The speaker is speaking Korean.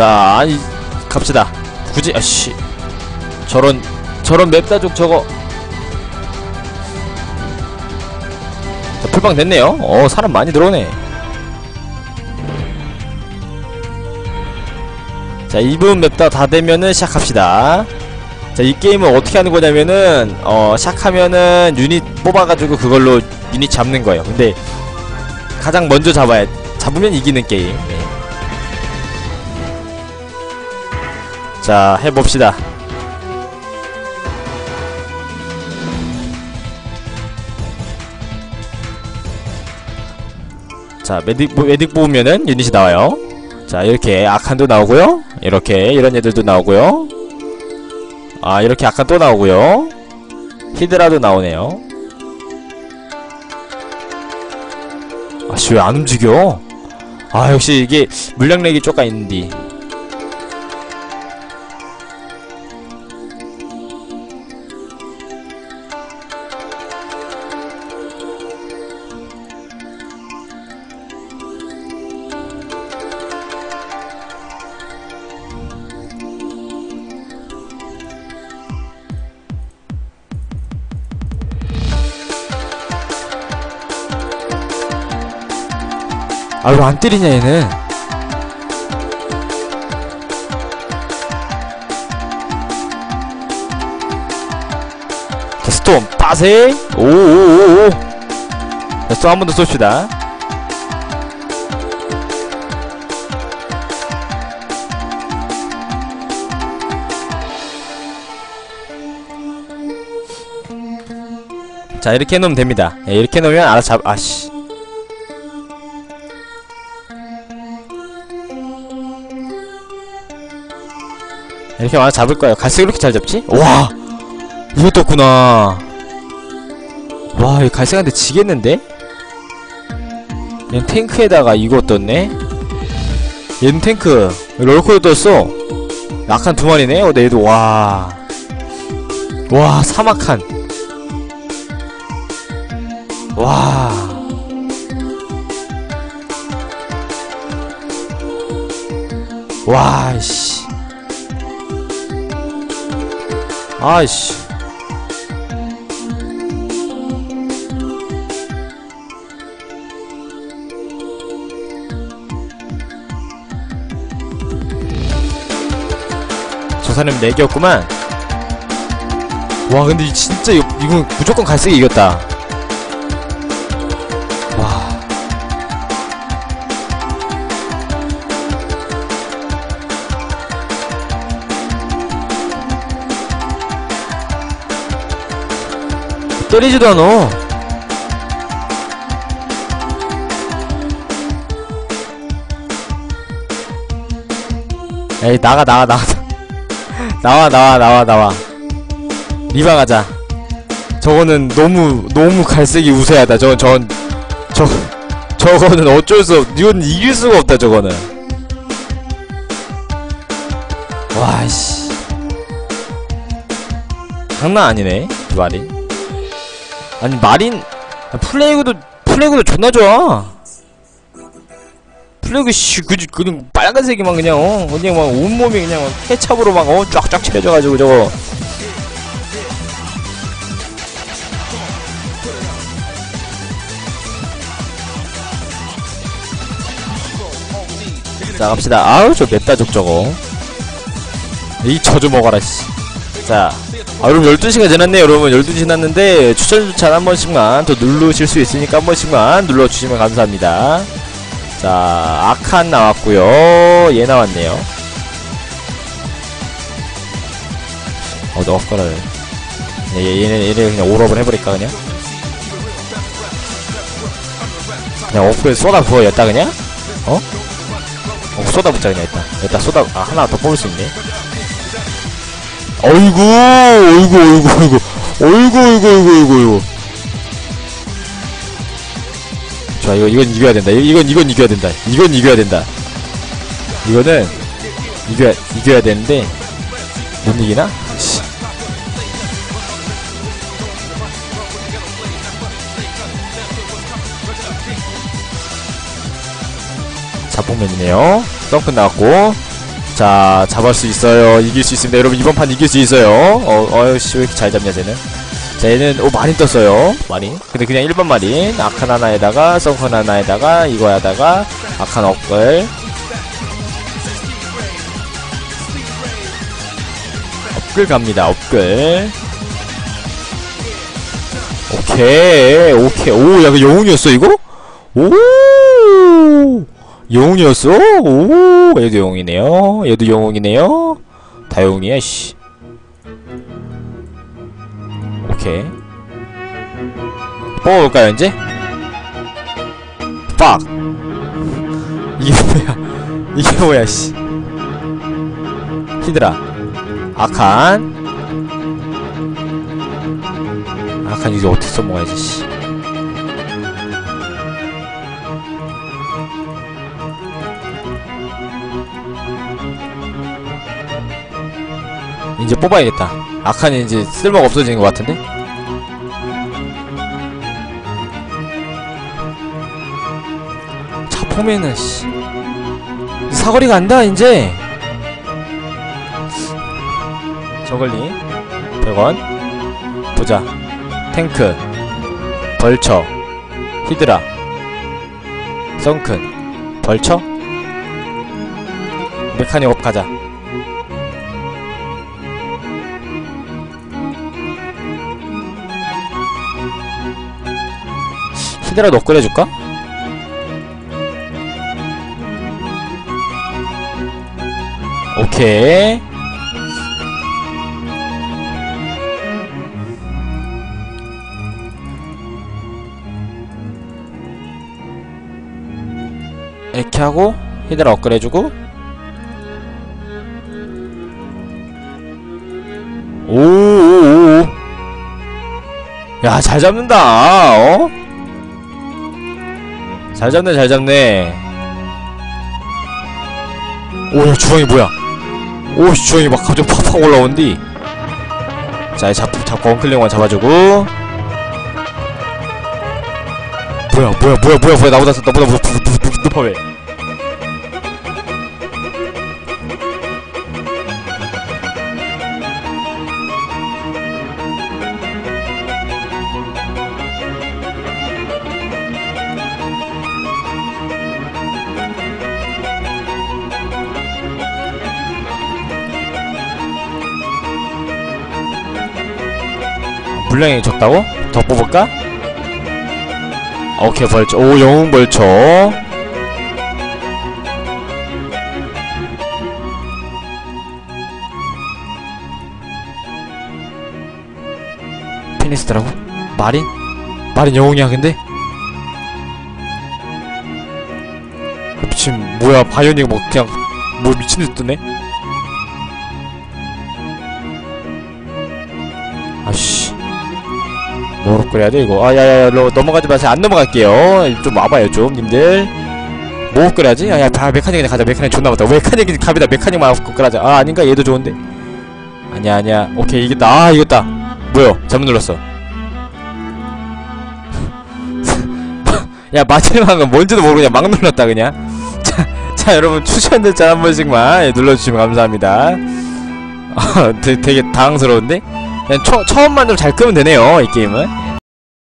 자 아니 갑시다. 굳이 아씨. 저런 저런 맵다족 저거. 자, 풀방 됐네요. 어 사람 많이 들어오네. 자 2분 맵다 다 되면은 시작합시다. 자 이 게임은 어떻게 하는 거냐면은 어 시작하면은 유닛 뽑아가지고 그걸로 유닛 잡는 거예요. 근데 가장 먼저 잡아야 잡으면 이기는 게임 자 해봅시다. 자 메딕, 보- 메딕 뽑으면은 유닛이 나와요. 자 이렇게 아칸도 나오고요. 이렇게 이런 애들도 나오고요. 아 이렇게 아칸 또 나오고요. 히드라도 나오네요. 아씨 왜 안 움직여? 아 역시 이게 물량 렉이 쪼까 있는디 아 왜 안 때리냐 얘는? 자 스톰. 빠세. 오오오오. 자 스톰 한 번 더 쏩시다. 자 이렇게 해놓으면 됩니다. 예, 이렇게 해놓으면 알아서 잡 아씨 이렇게 와서 잡을 거예요. 갈색 이렇게 잘 잡지? 와! 이거 떴구나. 와, 이 갈색한테 지겠는데? 얘는 탱크에다가 이거 떴네? 얘는 탱크. 롤코도 떴어. 약한 두 마리네? 어, 근데 얘도, 와. 와, 사막한. 와. 와, 씨. 아이씨. 저 사람 4개였구만. 와 근데 이 진짜 이건 무조건 갈색이 이겼다 때리지도 않아. 에이 나가 나가 나가. 나와 나와 나와 나와. 리바 가자. 저거는 너무 너무 갈색이 우세하다. 저건 저건 저 저거는 어쩔 수 없, 이건 이길 수가 없다 저거는. 와 씨. 장난 아니네 이 말이 아니 마린 아, 플레이그도 플레이그도 존나 좋아. 플레이그 씨 그지 그냥 빨간색이만 그냥 어 그냥 막 온몸이 그냥 막 케찹으로 막 어 쫙쫙 칠해져가지고 저거. 자 갑시다. 아우 저 맵다 족 저거. 이 저주 먹어라 씨자 아, 여러분 12시가 지났네요 여러분. 12시 지났는데 추천 추천 한 번씩만 더 누르실 수 있으니까 한 번씩만 눌러주시면 감사합니다. 자 아칸 나왔고요. 얘 나왔네요. 어 너가 거를 얘, 얘네 얘네 그냥 오럽을 해버릴까 그냥? 그냥 오프에 쏟아 부어 였다 그냥? 어? 어 쏟아붓자 그냥 일단. 일단 쏟아 아 하나 더 뽑을 수 있네 어이구 어이구 어이구 어이구. 어이구 어이구 어이구 어이구 어이구. 좋아 이거 이건 이겨야 된다. 이- 이건 이건 이겨야 된다. 이건 이겨야 된다. 이거는 이겨야 이겨야 되는데 못 이기나? 씨. 자폭맨이네요. 덩크 나왔고 자 잡을 수 있어요. 이길 수 있습니다. 여러분 이번 판 이길 수 있어요. 어, 어이씨 왜 이렇게 잘 잡냐 쟤는? 자 얘는 오 마린 떴어요. 마린 근데 그냥 1번 마린 아칸 하나에다가 썬컨 하나에다가 이거 하다가 아칸 업글 업글 갑니다 업글. 오케이 오케이. 오 약간 영웅이었어 이거? 오 영웅이었어? 오 얘도 영웅이네요. 얘도 영웅이네요. 다 영웅이야 씨. 오케이. 뽑아볼까요 이제? 빡! 이게 뭐야? 이게 뭐야 씨. 히드라. 아칸 아칸 이제 어떻게 써먹어야지 씨 이제 뽑아야겠다. 아칸이 이제 쓸모가 없어지는 것 같은데? 차 포면은 씨. 사거리가 안다 이제. 저걸리 100원 보자 탱크 벌처 히드라 썬큰 벌처? 메카닉 업 가자 히드라도 업그레이드줄까? 오케이 이렇게 하고 히드라 업그레이드주고 오오오 야 잘 잡는다 어? 잘 잡네 잘 잡네. 오야 주황이 뭐야? 오 주황이 막 갑자기 팍팍 올라온디. 자 잡, 잡고 원클릭만 잡아주고. 뭐야 뭐야 뭐야 뭐야 뭐야 나보다 나보다 높아 왜 물량이 적다고? 더 뽑을까? 오케이 벌초 오 영웅 벌초 피니스트라고? 마린? 마린 영웅이야 근데? 미친 뭐야 바이오닉 뭐 그냥 뭐 미친듯 뜨네? 아씨 뭐로 끓여야 돼 이거. 아야야야 넘어가지 마세요. 안 넘어갈게요. 좀 와봐요 좀 님들. 뭐 끓여야지. 아야 바 메카닉이나 가자. 메카닉 존나 많다. 메카닉이 갑이다. 메카닉만 갖고 끓여자. 아 아닌가? 얘도 좋은데. 아니야 아니야. 오케이 이겼다. 아 이겼다. 뭐요 잘못 눌렀어. 야 마지막은 뭔지도 모르고 그냥 막 눌렀다 그냥. 자, 자 여러분 추천 댓글 한 번씩만 예, 눌러주시면 감사합니다. 어, 되게, 되게 당황스러운데 그냥 처, 처음만 좀잘 끄면 되네요 이 게임은